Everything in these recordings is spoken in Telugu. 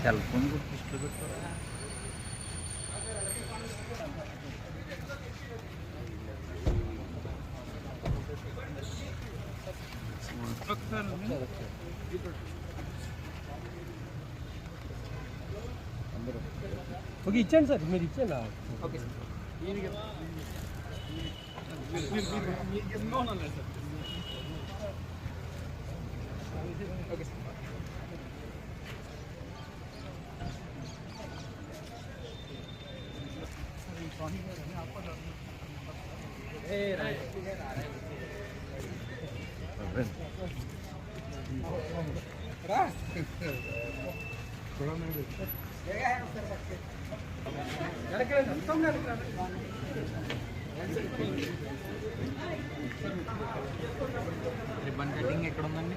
సెల్ ఫోన్ కూడా దృష్టిలో పెట్టుకోరా ఓకే ఇచ్చాను సార్ మీరు ఇచ్చాను ఓకే రిబ్బన్ కటింగ్ ఎక్కడ ఉందండి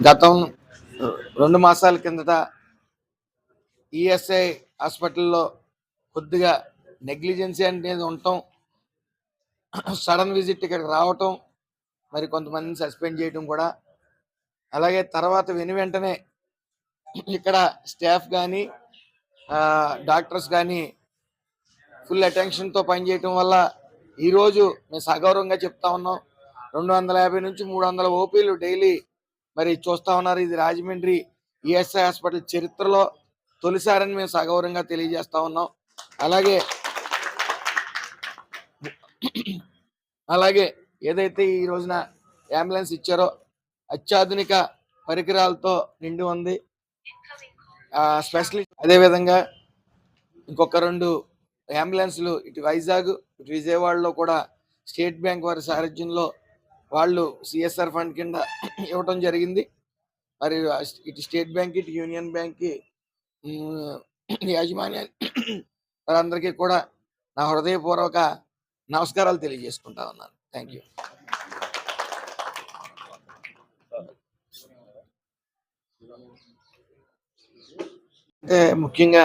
గతం రెండు మాసాల కిందట ఈఎస్ఐ హాస్పిటల్లో కొద్దిగా నెగ్లిజెన్సీ అనేది ఉండటం సడన్ విజిట్ ఇక్కడికి రావటం మరి కొంతమందిని సస్పెండ్ చేయడం కూడా. అలాగే తర్వాత వెను వెంటనే ఇక్కడ స్టాఫ్ కానీ డాక్టర్స్ కానీ ఫుల్ అటెన్షన్తో పనిచేయటం వల్ల ఈరోజు మేము సగౌరవంగా చెప్తా ఉన్నాం. రెండు వందల యాభై నుంచి మూడు వందల ఓపీలు డైలీ మరి చూస్తా ఉన్నారు. ఇది రాజమండ్రి ఈఎస్ఐ హాస్పిటల్ చరిత్రలో తొలిసారని మేము సగౌరవంగా తెలియజేస్తా ఉన్నాం. అలాగే అలాగే ఏదైతే ఈ రోజున అంబులెన్స్ ఇచ్చారో అత్యాధునిక పరికరాలతో నిండి ఉంది. స్పెషలిస్ట్ అదేవిధంగా ఇంకొక రెండు అంబులెన్స్లు ఇటు వైజాగ్ ఇటు విజయవాడలో కూడా స్టేట్ బ్యాంక్ వారి సారథ్యంలో వాళ్ళు సిఎస్ఆర్ ఫండ్ కింద ఇవ్వటం జరిగింది. మరి ఇటు స్టేట్ బ్యాంక్ ఇటు యూనియన్ బ్యాంక్కి యాజమాన్యాన్ని వారందరికీ కూడా నా హృదయపూర్వక నమస్కారాలు తెలియజేసుకుంటా ఉన్నాను. థ్యాంక్ యూ అంటే ముఖ్యంగా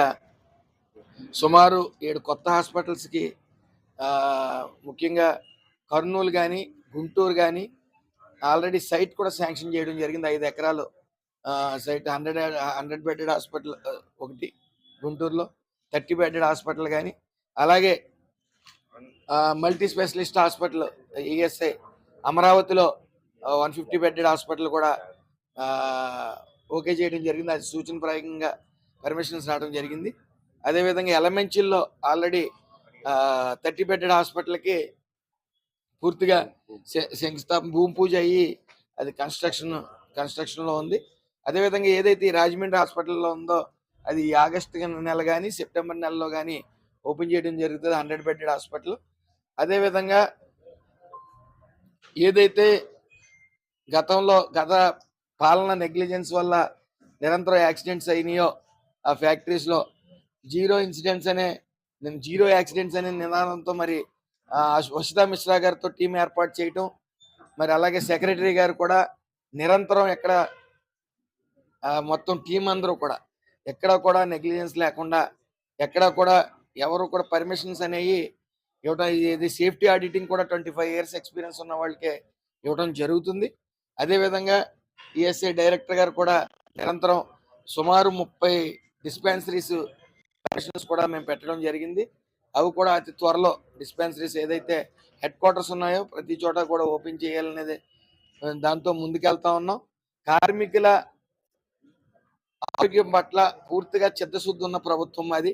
సుమారు ఏడు కొత్త హాస్పిటల్స్కి ముఖ్యంగా కర్నూలు కానీ గుంటూరు కానీ ఆల్రెడీ సైట్ కూడా శాంక్షన్ చేయడం జరిగింది. ఐదు ఎకరాలు site hundred hundred bedded hospital ఒకటి గుంటూరులో థర్టీ బెడెడ్ హాస్పిటల్ కానీ అలాగే మల్టీ స్పెషలిస్ట్ హాస్పిటల్ ఈఎస్ఐ అమరావతిలో వన్ ఫిఫ్టీ బెడెడ్ హాస్పిటల్ కూడా ఓకే చేయడం జరిగింది. అది సూచనప్రాయంగా పర్మిషన్స్ రావడం జరిగింది. అదేవిధంగా ఎలమెంచిల్లో ఆల్రెడీ థర్టీ బెడెడ్ హాస్పిటల్కి పూర్తిగా శంకుస్థాపన భూమి పూజ అయ్యి అది కన్స్ట్రక్షన్ కన్స్ట్రక్షన్లో ఉంది. అదేవిధంగా ఏదైతే రాజమండ్రి హాస్పిటల్లో ఉందో అది ఆగస్టు నెల కానీ సెప్టెంబర్ నెలలో కానీ ఓపెన్ చేయడం జరుగుతుంది హండ్రెడ్ బెడెడ్ హాస్పిటల్. అదేవిధంగా ఏదైతే గతంలో గత పాలన నెగ్లిజెన్స్ వల్ల నిరంతరం యాక్సిడెంట్స్ అయినాయో ఆ ఫ్యాక్టరీస్లో జీరో ఇన్సిడెంట్స్ అనే నేను జీరో యాక్సిడెంట్స్ అనే నినాదంతో మరి ఆ, మిశ్రా గారితో టీం ఏర్పాటు చేయటం మరి అలాగే సెక్రటరీ గారు కూడా నిరంతరం ఎక్కడ మొత్తం టీం అందరూ కూడా ఎక్కడ కూడా నెగ్లిజెన్స్ లేకుండా ఎక్కడ కూడా ఎవరు కూడా పర్మిషన్స్ అనేవి ఇవ్వడం ఇది సేఫ్టీ ఆడిటింగ్ కూడా ట్వంటీ ఫైవ్ ఇయర్స్ ఎక్స్పీరియన్స్ ఉన్న వాళ్ళకే ఇవ్వడం జరుగుతుంది. అదేవిధంగా ఈఎస్ఐ డైరెక్టర్ గారు కూడా నిరంతరం సుమారు ముప్పై డిస్పెన్సరీస్ పర్మిషన్స్ కూడా మేము పెట్టడం జరిగింది. అవి కూడా అతి త్వరలో డిస్పెన్సరీస్ ఏదైతే హెడ్ క్వార్టర్స్ ఉన్నాయో ప్రతి చోట కూడా ఓపెన్ చేయాలనేది దాంతో ముందుకెళ్తా ఉన్నాం. కార్మికుల ఆరోగ్యం పట్ల పూర్తిగా చిత్తశుద్ధి ఉన్న ప్రభుత్వం అది.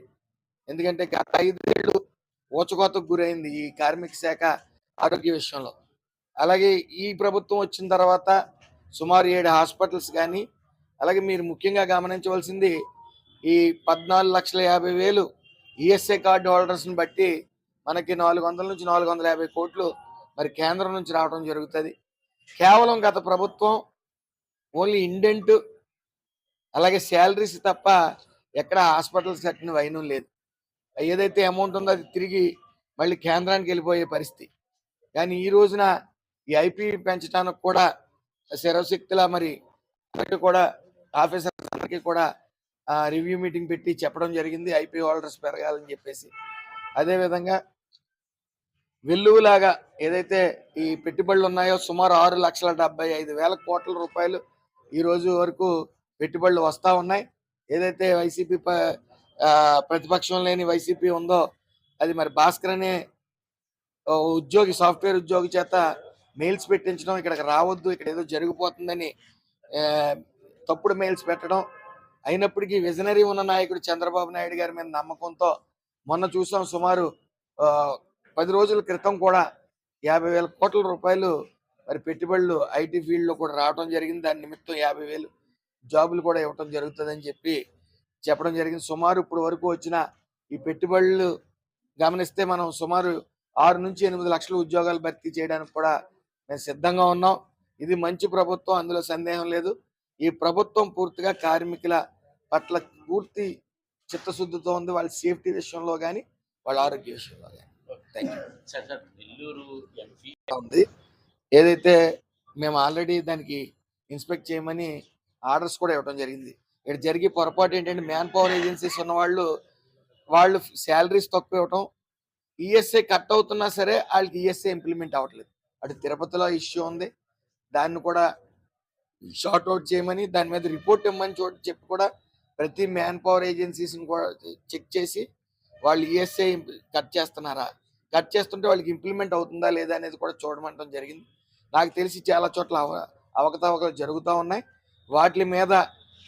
ఎందుకంటే గత ఐదేళ్ళు ఊచకోతకు గురైంది ఈ కార్మిక శాఖ ఆరోగ్య విషయంలో. అలాగే ఈ ప్రభుత్వం వచ్చిన తర్వాత సుమారు ఏడు హాస్పిటల్స్ కానీ అలాగే మీరు ముఖ్యంగా గమనించవలసింది ఈ పద్నాలుగు లక్షల యాభై వేలు ఈఎస్ఐ కార్డు హోల్డర్స్ని బట్టి మనకి నాలుగు వందల నుంచి నాలుగు వందల యాభై కోట్లు మరి కేంద్రం నుంచి రావడం జరుగుతుంది. కేవలం గత ప్రభుత్వం ఓన్లీ ఇండెంట్ అలాగే శాలరీస్ తప్ప ఎక్కడ హాస్పిటల్స్ కట్టిన వైనం లేదు. ఏదైతే అమౌంట్ ఉందో అది తిరిగి మళ్ళీ కేంద్రానికి వెళ్ళిపోయే పరిస్థితి. కానీ ఈ రోజున ఈ ఐపీ పెంచడానికి కూడా శరవశక్తిలా మరి అందరికీ కూడా ఆఫీసర్స్ అందరికీ కూడా రివ్యూ మీటింగ్ పెట్టి చెప్పడం జరిగింది. ఐపీ హోల్డర్స్ పెరగాలని చెప్పేసి. అదేవిధంగా వెల్లువలాగా ఏదైతే ఈ పెట్టుబడులు ఉన్నాయో సుమారు ఆరు లక్షల డెబ్బై ఐదు వేల కోట్ల రూపాయలు ఈ రోజు వరకు పెట్టుబడులు వస్తూ ఉన్నాయి. ఏదైతే వైసీపీ ప్రతిపక్షం లేని వైసీపీ ఉందో అది మరి భాస్కర్ అనే ఉద్యోగి సాఫ్ట్వేర్ ఉద్యోగి చేత మెయిల్స్ పెట్టించడం ఇక్కడికి రావద్దు. ఇక్కడ ఏదో జరిగిపోతుందని తప్పుడు మెయిల్స్ పెట్టడం అయినప్పటికీ విజనరీ ఉన్న నాయకుడు చంద్రబాబు నాయుడు గారి మీద నమ్మకంతో మొన్న చూసాం సుమారు ఆ, పది రోజుల క్రితం కూడా యాభై వేల కోట్ల రూపాయలు మరి పెట్టుబడులు ఐటీ ఫీల్డ్లో కూడా రావడం జరిగింది. దాని నిమిత్తం యాభై వేలు జాబులు కూడా ఇవ్వటం జరుగుతుందని చెప్పి చెప్పడం జరిగింది. సుమారు ఇప్పుడు వరకు వచ్చిన ఈ పెట్టుబడులు గమనిస్తే మనం సుమారు ఆరు నుంచి ఎనిమిది లక్షల ఉద్యోగాలు భర్తీ చేయడానికి కూడా మేము సిద్ధంగా ఉన్నాం. ఇది మంచి ప్రభుత్వం అందులో సందేహం లేదు. ఈ ప్రభుత్వం పూర్తిగా కార్మికుల పట్ల పూర్తి చిత్తశుద్ధితో ఉంది. వాళ్ళ సేఫ్టీ విషయంలో కానీ వాళ్ళ ఆరోగ్య విషయంలో కానీ ఉంది. ఏదైతే మేము ఆల్రెడీ దానికి ఇన్స్పెక్ట్ చేయమని ఆర్డర్స్ కూడా ఇవ్వడం జరిగింది. ఇక్కడ జరిగే పొరపాటు ఏంటంటే మ్యాన్ పవర్ ఏజెన్సీస్ ఉన్న వాళ్ళు వాళ్ళు శాలరీస్ తక్కువ ఇవ్వటం ఈఎస్ఐ కట్ అవుతున్నా సరే వాళ్ళకి ఈఎస్ఐ ఇంప్లిమెంట్ అవ్వట్లేదు. అటు తిరుపతిలో ఇష్యూ ఉంది. దాన్ని కూడా షార్ట్ అవుట్ చేయమని దాని మీద రిపోర్ట్ ఇవ్వమని చోటు చెప్పి కూడా ప్రతి మ్యాన్ పవర్ ఏజెన్సీస్ని కూడా చెక్ చేసి వాళ్ళు ఈఎస్ఐ కట్ చేస్తున్నారా? కట్ చేస్తుంటే వాళ్ళకి ఇంప్లిమెంట్ అవుతుందా లేదా అనేది కూడా చూడమంటం జరిగింది. నాకు తెలిసి చాలా చోట్ల అవ అవకతవకలు జరుగుతూ ఉన్నాయి. వాటి మీద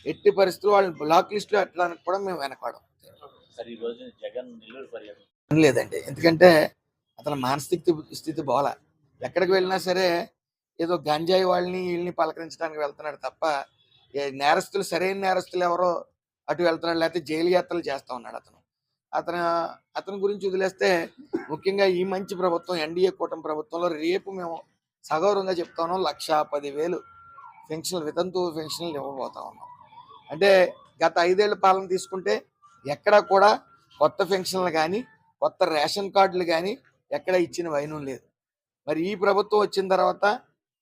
ఎట్టి పరిస్థితులు వాళ్ళని బ్లాక్ లిస్ట్లో పెట్టడానికి కూడా మేము వెనకాడం. లేదండి. ఎందుకంటే అతని మానసిక స్థితి బాల. ఎక్కడికి వెళ్ళినా సరే ఏదో గంజాయి వాళ్ళని వీళ్ళని పలకరించడానికి వెళ్తున్నాడు తప్ప ఏ నేరస్తులు సరైన నేరస్తులు ఎవరో అటు వెళ్తున్నాడు లేకపోతే జైలు యాత్రలు చేస్తూ ఉన్నాడు అతను. అతను అతని గురించి వదిలేస్తే ముఖ్యంగా ఈ మంచి ప్రభుత్వం ఎన్డీఏ కూటమి ప్రభుత్వంలో రేపు మేము సగౌరవంగా చెప్తా ఉన్నాం లక్ష పదివేలు పెన్షన్లు వితంతు పెన్షన్లు ఇవ్వబోతా ఉన్నాం. అంటే గత ఐదేళ్ళ పాలన తీసుకుంటే ఎక్కడా కూడా కొత్త పెన్షన్లు కానీ కొత్త రేషన్ కార్డులు కానీ ఎక్కడ ఇచ్చిన వైనం లేదు. మరి ఈ ప్రభుత్వం వచ్చిన తర్వాత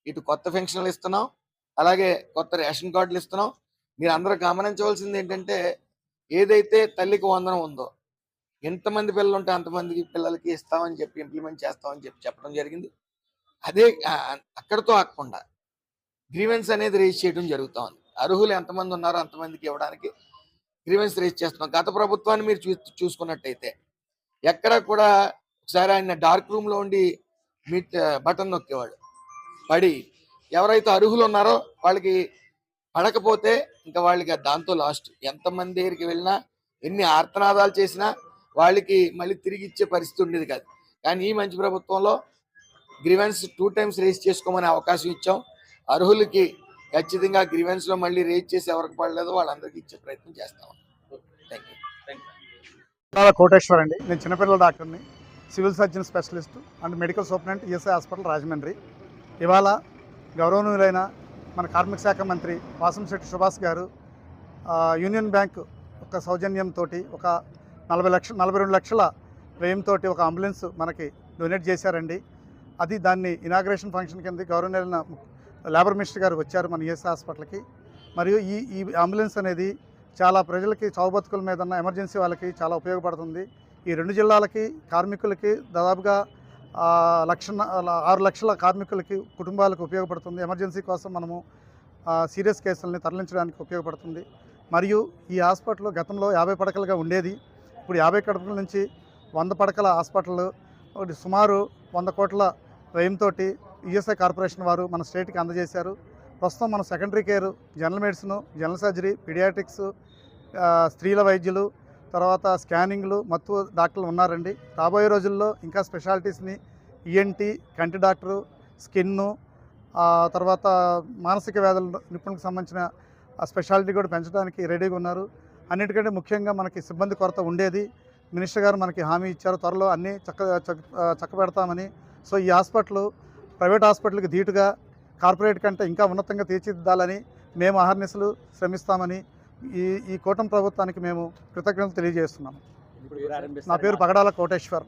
ఇటు కొత్త పెన్షన్లు ఇస్తున్నాం అలాగే కొత్త రేషన్ కార్డులు ఇస్తున్నాం. మీరు అందరూ గమనించవలసింది ఏంటంటే ఏదైతే తల్లికి వందనం ఉందో ఎంతమంది పిల్లలు ఉంటే అంతమందికి పిల్లలకి ఇస్తామని చెప్పి ఇంప్లిమెంట్ చేస్తామని చెప్పి చెప్పడం జరిగింది. అదే అక్కడితో ఆగకుండా గ్రీవెన్స్ అనేది రేజ్ చేయడం జరుగుతా ఉంది. అర్హులు ఎంతమంది ఉన్నారో అంతమందికి ఇవ్వడానికి గ్రీవెన్స్ రేజ్ చేస్తున్నాం. గత ప్రభుత్వాన్ని మీరు చూ చూసుకున్నట్టయితే ఎక్కడ కూడా ఒకసారి ఆయన డార్క్ రూమ్లో ఉండి మీ బటన్ నొక్కేవాడు. పడి ఎవరైతే అర్హులు ఉన్నారో వాళ్ళకి పడకపోతే ఇంకా వాళ్ళకి దాంతో లాస్ట్ ఎంతమంది దగ్గరికి వెళ్ళినా ఎన్ని ఆర్తనాదాలు చేసినా వాళ్ళకి మళ్ళీ తిరిగి ఇచ్చే పరిస్థితి ఉండేది కాదు. కానీ ఈ మంచి ప్రభుత్వంలో గ్రీవెన్స్ టూ టైమ్స్ రేజ్ చేసుకోమనే అవకాశం ఇచ్చాం. అర్హులకి ఖచ్చితంగా గ్రివెన్స్లో మళ్ళీ రేజ్ చేసి ఎవరికి పడలేదో వాళ్ళందరికీ ఇచ్చే ప్రయత్నం చేస్తాం. థ్యాంక్ యూ కోటేశ్వర్ అండి. నేను చిన్నపిల్లల డాక్టర్ని. Civil surgeon specialist and medical superintendent ESI hospital Rajahmundry. ఇవాళ గౌరవనీయులైన మన కార్మిక శాఖ మంత్రి వాసంశెట్టి సుభాష్ గారు యూనియన్ బ్యాంక్ ఒక సౌజన్యంతో ఒక నలభై లక్ష నలభై రెండు లక్షల వ్యయంతో ఒక అంబులెన్స్ మనకి డొనేట్ చేశారండి. అది దాన్ని ఇనాగ్రేషన్ ఫంక్షన్ కింద గౌరవనీయులైన లేబర్ మినిస్టర్ గారు వచ్చారు మన ఈఎస్ హాస్పిటల్కి. మరియు ఈ ఈ అంబులెన్స్ అనేది చాలా ప్రజలకి చౌబతుకుల మీద ఉన్న ఎమర్జెన్సీ వాళ్ళకి చాలా ఉపయోగపడుతుంది. ఈ రెండు జిల్లాలకి కార్మికులకి దాదాపుగా లక్ష ఆరు లక్షల కార్మికులకి కుటుంబాలకు ఉపయోగపడుతుంది. ఎమర్జెన్సీ కోసం మనము సీరియస్ కేసులని తరలించడానికి ఉపయోగపడుతుంది. మరియు ఈ హాస్పిటల్ గతంలో యాభై పడకలుగా ఉండేది. ఇప్పుడు యాభై కడపల నుంచి వంద పడకల హాస్పిటల్ సుమారు వంద కోట్ల వ్యయంతో ఈఎస్ఐ కార్పొరేషన్ వారు మన స్టేట్కి అందజేశారు. ప్రస్తుతం మన secondary care general medicine general surgery paediatrics స్త్రీల వైద్యులు తర్వాత స్కానింగ్లు మత్తు డాక్టర్లు ఉన్నారండి. రాబోయే రోజుల్లో ఇంకా స్పెషాలిటీస్ని ఈఎన్టీ కంటి డాక్టరు స్కిన్ను తర్వాత మానసిక వ్యాధుల నిపుణులకు సంబంధించిన స్పెషాలిటీ కూడా పెంచడానికి రెడీగా ఉన్నారు. అన్నిటికంటే ముఖ్యంగా మనకి సిబ్బంది కొరత ఉండేది. మినిస్టర్ గారు మనకి హామీ ఇచ్చారు. త్వరలో అన్నీ చక్క చక్క పెడతామని. సో ఈ హాస్పిటల్ ప్రైవేట్ హాస్పిటల్కి ధీటుగా కార్పొరేట్ కంటే ఇంకా ఉన్నతంగా తీర్చిదిద్దాలని మేము అహర్నిశలు శ్రమిస్తామని ఈ ఈ కూటమి ప్రభుత్వానికి మేము కృతజ్ఞతలు తెలియజేస్తున్నాము. నా పేరు పగడాల కోటేశ్వర్.